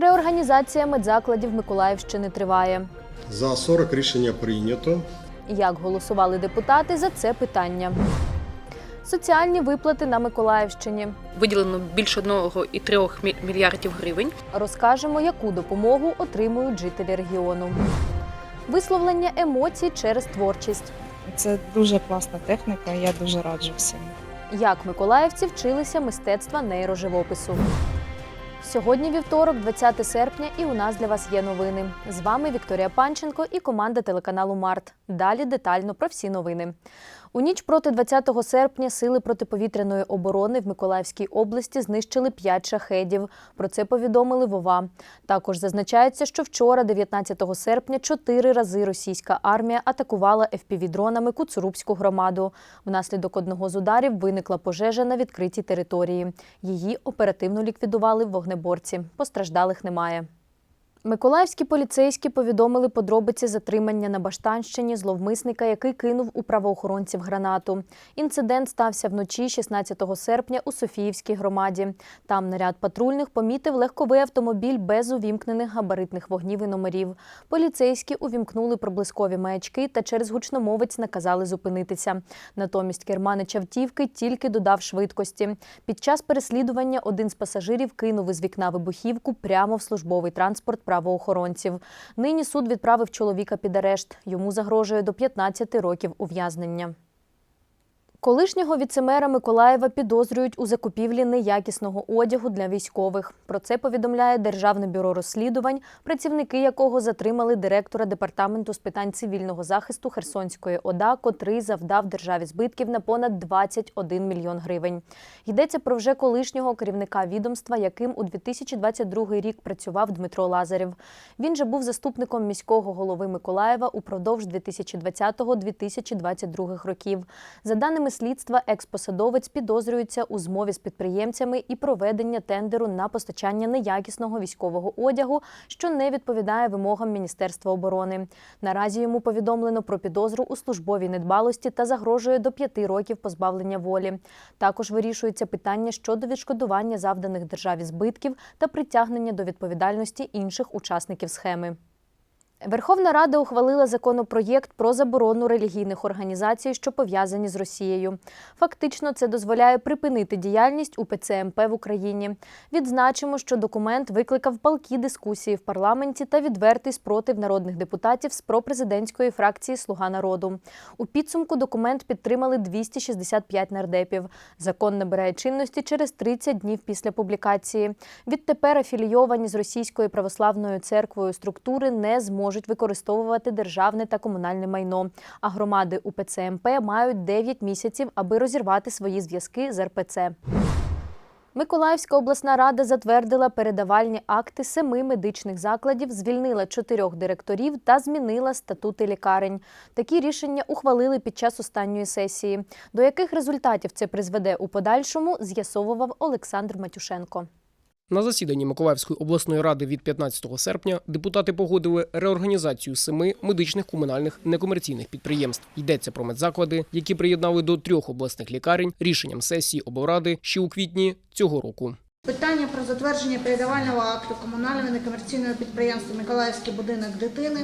Реорганізація медзакладів Миколаївщини триває. За 40 рішення прийнято. Як голосували депутати за це питання? Соціальні виплати на Миколаївщині. Виділено більше 1,3 мі- мільярдів гривень. Розкажемо, яку допомогу отримують жителі регіону. Висловлення емоцій через творчість. Це дуже класна техніка, я дуже раджу всім. Як миколаївці вчилися мистецтва нейроживопису. Сьогодні вівторок, 20 серпня, і у нас для вас є новини. З вами Вікторія Панченко і команда телеканалу Март. Далі детально про всі новини. У ніч проти 20 серпня сили протиповітряної оборони в Миколаївській області знищили 5 шахедів. Про це повідомили Вова. Також зазначається, що вчора, 19 серпня, чотири рази російська армія атакувала FPV-дронами Куцурубську громаду. Внаслідок одного з ударів виникла пожежа на відкритій території. Її оперативно ліквідували вогнеборці. Постраждалих немає. Миколаївські поліцейські повідомили подробиці затримання на Баштанщині зловмисника, який кинув у правоохоронців гранату. Інцидент стався вночі 16 серпня у Софіївській громаді. Там наряд патрульних помітив легковий автомобіль без увімкнених габаритних вогнів і номерів. Поліцейські увімкнули проблискові маячки та через гучномовець наказали зупинитися. Натомість керманич автівки тільки додав швидкості. Під час переслідування один з пасажирів кинув із вікна вибухівку прямо в службовий транспорт правоохоронців. Нині суд відправив чоловіка під арешт. Йому загрожує до 15 років ув'язнення. Колишнього віцемера Миколаєва підозрюють у закупівлі неякісного одягу для військових. Про це повідомляє Державне бюро розслідувань, працівники якого затримали директора департаменту з питань цивільного захисту Херсонської ОДА, котрий завдав державі збитків на понад 21 мільйон гривень. Йдеться про вже колишнього керівника відомства, яким у 2022 рік працював Дмитро Лазарєв. Він же був заступником міського голови Миколаєва упродовж 2020-2022 років. За даними слідства, експосадовець підозрюється у змові з підприємцями і проведення тендеру на постачання неякісного військового одягу, що не відповідає вимогам Міністерства оборони. Наразі йому повідомлено про підозру у службовій недбалості та загрожує до п'яти років позбавлення волі. Також вирішується питання щодо відшкодування завданих державі збитків та притягнення до відповідальності інших учасників схеми. Верховна Рада ухвалила законопроєкт про заборону релігійних організацій, що пов'язані з Росією. Фактично, це дозволяє припинити діяльність УПЦ МП в Україні. Відзначимо, що документ викликав палкі дискусії в парламенті та відвертий спротив народних депутатів з пропрезидентської фракції Слуга народу. У підсумку документ підтримали 265 нардепів. Закон набирає чинності через 30 днів після публікації. Відтепер афілійовані з Російською православною церквою структури не зможуть використовувати державне та комунальне майно. А громади УПЦ МП мають 9 місяців, аби розірвати свої зв'язки з РПЦ. Миколаївська обласна рада затвердила передавальні акти семи медичних закладів, звільнила чотирьох директорів та змінила статути лікарень. Такі рішення ухвалили під час останньої сесії. До яких результатів це призведе у подальшому, з'ясовував Олександр Матюшенко. На засіданні Миколаївської обласної ради від 15 серпня депутати погодили реорганізацію семи медичних комунальних некомерційних підприємств. Йдеться про медзаклади, які приєднали до трьох обласних лікарень рішенням сесії облради ще у квітні цього року. Питання про затвердження передавального акту комунального некомерційного підприємства Миколаївський будинок дитини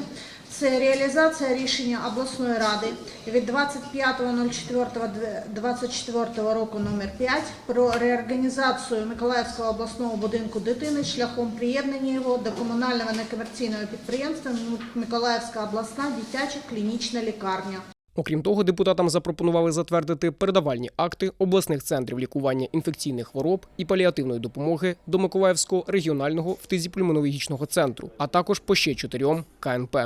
це реалізація рішення обласної ради від 25.04.24 року номер 5 про реорганізацію Миколаївського обласного будинку дитини шляхом приєднання його до комунального некомерційного підприємства Миколаївська обласна дитяча клінічна лікарня. Окрім того, депутатам запропонували затвердити передавальні акти обласних центрів лікування інфекційних хвороб і паліативної допомоги до Миколаївського регіонального фтизіопульмонологічного центру, а також по ще чотирьом КНП.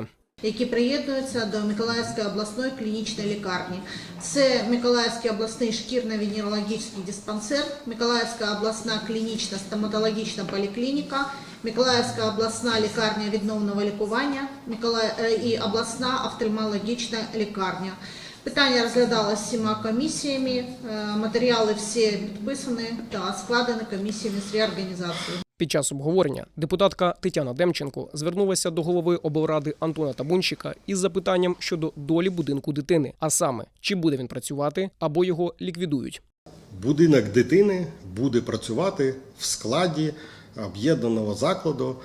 які приєднуються до Миколаївської обласної клінічної лікарні. Це Миколаївський обласний шкірно-венерологічний диспансер, Миколаївська обласна клінічна стоматологічна поліклініка, Миколаївська обласна лікарня відновного лікування е, і обласна офтальмологічна лікарня. Питання розглядалося всіма комісіями, е, матеріали всі підписані та складені комісіями з реорганізації. Під час обговорення депутатка Тетяна Демченко звернулася до голови облради Антона Табунщика із запитанням щодо долі будинку дитини, а саме чи буде він працювати або його ліквідують. Будинок дитини буде працювати в складі об'єднаного закладу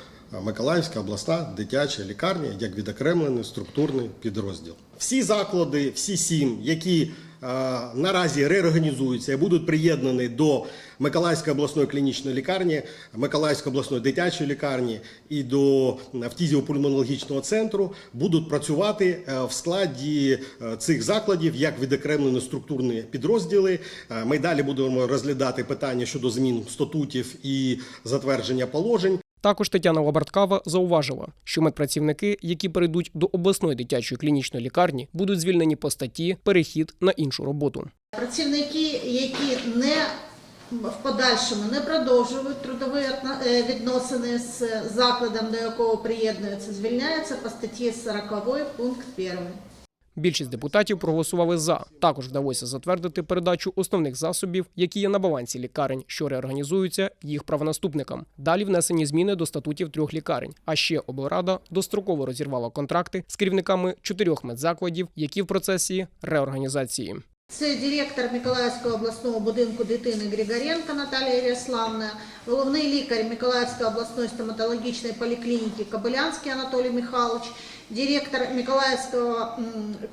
Миколаївська обласна дитяча лікарня як відокремлений структурний підрозділ. Всі заклади, всі сім, які наразі реорганізуються і будуть приєднані до Миколаївської обласної клінічної лікарні, Миколаївської обласної дитячої лікарні і до фтизіопульмонологічного центру, будуть працювати е, в складі е, цих закладів як відокремлені структурні підрозділи. Е, Ми далі будемо розглядати питання щодо змін статутів і затвердження положень. Також Тетяна Лабарткава зауважила, що медпрацівники, які перейдуть до обласної дитячої клінічної лікарні, будуть звільнені по статті перехід на іншу роботу. Працівники, які не в подальшому не продовжують трудові е, відносини з закладом, до якого приєднуються, звільняються по статті 40 пункт 1. Більшість депутатів проголосували за. Також вдалося затвердити передачу основних засобів, які є на балансі лікарень, що реорганізуються їх правонаступникам. Далі внесені зміни до статутів трьох лікарень. А ще облрада достроково розірвала контракти з керівниками чотирьох медзакладів, які в процесі реорганізації. Це директор Миколаївського обласного будинку дитини Григоренко Наталія Ярославна, головний лікар Миколаївської обласної стоматологічної поліклініки Кобилянський Анатолій Михайлович, директор Миколаївського,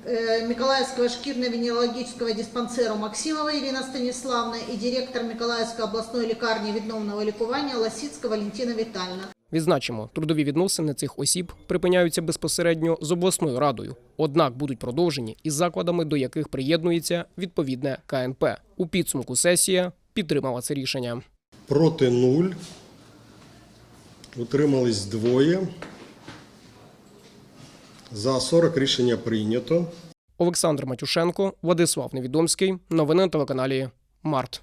е, Миколаївського шкірно-венерологічного диспансеру Максимова Ірина Станіславна і директор Миколаївської обласної лікарні відновного лікування Ласіцька Валентина Вітальна. Відзначимо, трудові відносини цих осіб припиняються безпосередньо з обласною радою, однак будуть продовжені із закладами, до яких приєднується відповідне КНП. У підсумку сесія підтримала це рішення. Проти нуль. Утримались двоє. За 40 рішення прийнято. Олександр Матюшенко, Владислав Невідомський. Новини на телеканалі Март.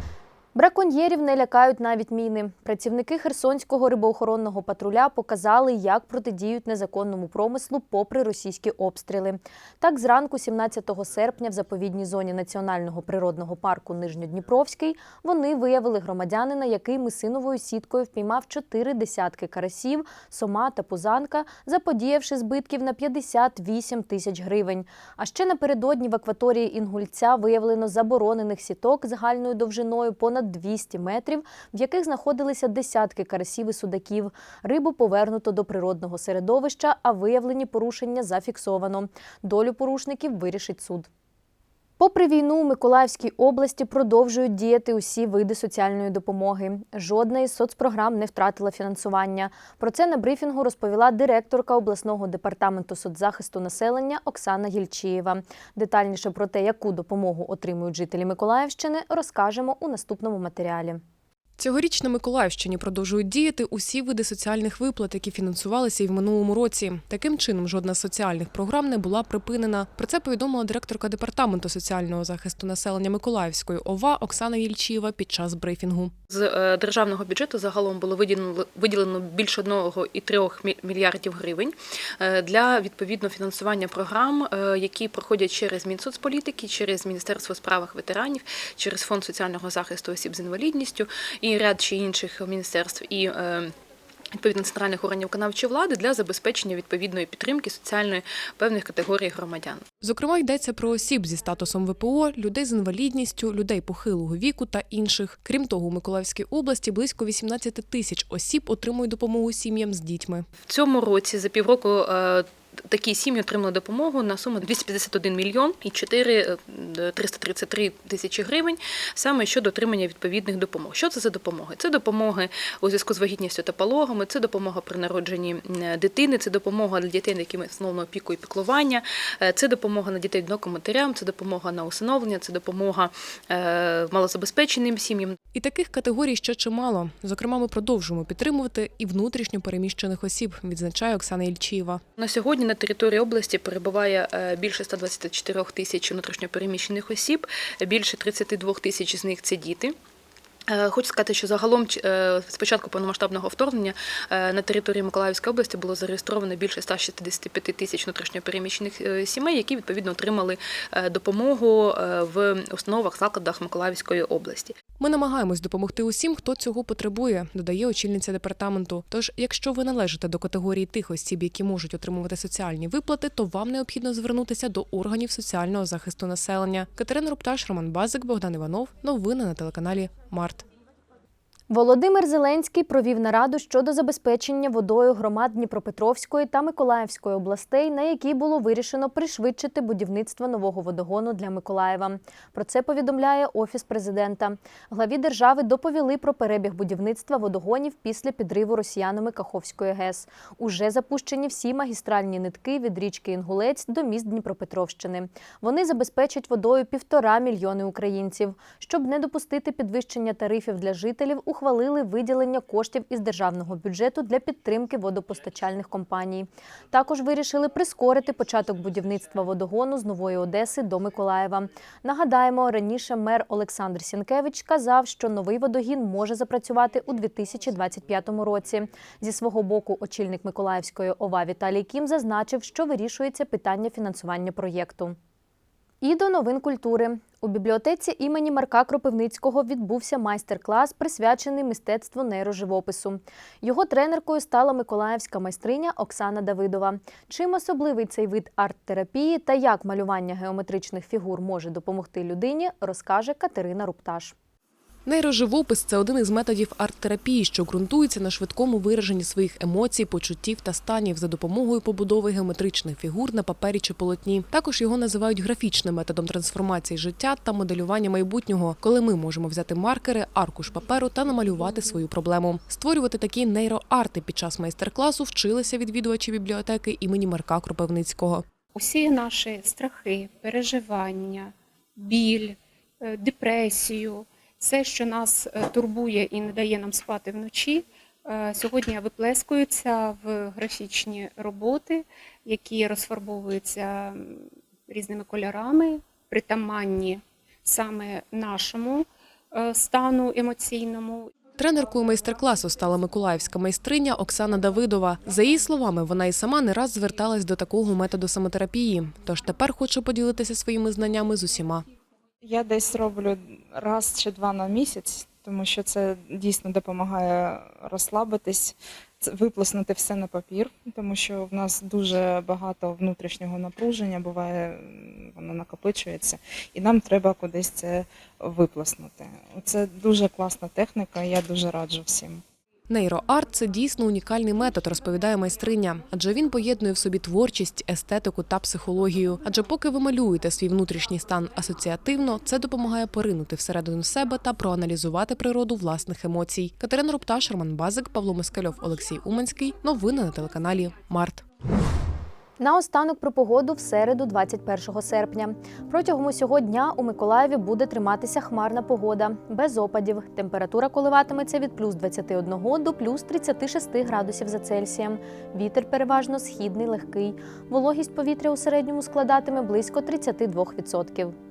Браконьєрів не лякають навіть міни. Працівники Херсонського рибоохоронного патруля показали, як протидіють незаконному промислу попри російські обстріли. Так, зранку, 17 серпня, в заповідній зоні національного природного парку Нижньодніпровський вони виявили громадянина, який мисиновою сіткою впіймав чотири десятки карасів, сома та пузанка, заподіявши збитків на 58 тисяч гривень. А ще напередодні в акваторії Інгульця виявлено заборонених сіток загальною довжиною понад 200 метрів, в яких знаходилися десятки карасів і судаків. Рибу повернуто до природного середовища, а виявлені порушення зафіксовано. Долю порушників вирішить суд. Попри війну у Миколаївській області продовжують діяти усі види соціальної допомоги. Жодна із соцпрограм не втратила фінансування. Про це на брифінгу розповіла директорка обласного департаменту соцзахисту населення Оксана Гільчієва. Детальніше про те, яку допомогу отримують жителі Миколаївщини, розкажемо у наступному матеріалі. Цьогоріч на Миколаївщині продовжують діяти усі види соціальних виплат, які фінансувалися і в минулому році. Таким чином, жодна з соціальних програм не була припинена. Про це повідомила директорка департаменту соціального захисту населення Миколаївської ОВА Оксана Єльчієва під час брифінгу. З е, державного бюджету загалом було виділено виділено більше 1,3 мільярдів гривень е, для відповідно фінансування програм, е, які проходять через Мінсоцполітики, через Міністерство справах ветеранів, через фонд соціального захисту осіб з інвалідністю і ряд ще інших міністерств і. е, Відповідно центральних органів виконавчої влади для забезпечення відповідної підтримки соціальної певних категорій громадян. Зокрема, йдеться про осіб зі статусом ВПО, людей з інвалідністю, людей похилого віку та інших. Крім того, у Миколаївській області близько 18 тисяч осіб отримують допомогу сім'ям з дітьми. В цьому році за півроку е, такі сім'ї отримали допомогу на суму 251 мільйон і 4 е, 333 тисячі гривень саме щодо отримання відповідних допомог. Що це за допомоги? Це допомоги у зв'язку з вагітністю та пологами, це допомога при народженні е, дитини, це допомога для дітей, над якими встановлено опіку і піклування, е, це допомога на дітей одиноким це допомога на усиновлення, це допомога е, малозабезпеченим сім'ям. І таких категорій ще чимало. Зокрема, ми продовжуємо підтримувати і внутрішньо переміщених осіб, відзначає Оксана Ільчієва. На сьогодні на території області перебуває е, більше 124 тисяч внутрішньопереміщених осіб, більше 32 тисяч з них це діти. Е, Хочу сказати, що загалом е, з початку повномасштабного вторгнення е, на території Миколаївської області було зареєстровано більше 165 тисяч внутрішньопереміщених сімей, які відповідно отримали допомогу в установах закладах Миколаївської області. Ми намагаємось допомогти усім, хто цього потребує, додає очільниця департаменту. Тож, якщо ви належите до категорії тих осіб, які можуть отримувати соціальні виплати, то вам необхідно звернутися до органів соціального захисту населення. Катерина Рупташ, Роман Базик, Богдан Іванов. Новини на телеканалі Март. Володимир Зеленський провів нараду щодо забезпечення водою громад Дніпропетровської та Миколаївської областей, на якій було вирішено пришвидшити будівництво нового водогону для Миколаєва. Про це повідомляє офіс президента. Главі держави доповіли про перебіг будівництва водогонів після підриву росіянами Каховської ГЕС. Уже запущені всі магістральні нитки від річки Інгулець до міст Дніпропетровщини. Вони забезпечать водою півтора мільйони українців. Щоб не допустити підвищення тарифів для жителів, ухвалили виділення коштів із державного бюджету для підтримки водопостачальних компаній. Також вирішили прискорити початок будівництва водогону з Нової Одеси до Миколаєва. Нагадаємо, раніше мер Олександр Сінкевич казав, що новий водогін може запрацювати у 2025 році. Зі свого боку, очільник Миколаївської ОВА Віталій Кім зазначив, що вирішується питання фінансування проєкту. І до новин культури. У бібліотеці імені Марка Кропивницького відбувся майстер-клас, присвячений мистецтву нейроживопису. Його тренеркою стала миколаївська майстриня Оксана Давидова. Чим особливий цей вид арт-терапії та як малювання геометричних фігур може допомогти людині, розкаже Катерина Рупташ. Нейроживопис це один із методів арт-терапії, що ґрунтується на швидкому вираженні своїх емоцій, почуттів та станів за допомогою побудови геометричних фігур на папері чи полотні. Також його називають графічним методом трансформації життя та моделювання майбутнього, коли ми можемо взяти маркери, аркуш паперу та намалювати свою проблему. Створювати такі нейроарти під час майстер-класу вчилися відвідувачі бібліотеки імені Марка Кропивницького. усі наші страхи, переживання, біль, е, депресію, все, що нас е, турбує і не дає нам спати вночі, е, сьогодні виплескуються в графічні роботи, які розфарбовуються різними кольорами, притаманні саме нашому е, стану емоційному. Тренеркою майстер-класу стала миколаївська майстриня Оксана Давидова. За її словами, вона і сама не раз зверталась до такого методу самотерапії. Тож тепер хоче поділитися своїми знаннями з усіма. Я десь роблю раз чи два на місяць, тому що це дійсно допомагає розслабитись, виплеснути все на папір, тому що в нас дуже багато внутрішнього напруження, буває, воно накопичується, і нам треба кудись це виплеснути. Це дуже класна техніка, я дуже раджу всім. Нейроарт це дійсно унікальний метод, розповідає майстриня, адже він поєднує в собі творчість, естетику та психологію. Адже поки ви малюєте свій внутрішній стан асоціативно, це допомагає поринути всередину себе та проаналізувати природу власних емоцій. Катерина Рупташ, Роман Базик, Павло Москальов, Олексій Уманський. Новини на телеканалі Март. Наостанок про погоду в середу, 21 серпня. Протягом усього дня у Миколаєві буде триматися хмарна погода, без опадів. Температура коливатиметься від плюс 21 до плюс 36 градусів за Цельсієм. Вітер переважно східний, легкий. Вологість повітря у середньому складатиме близько 32%.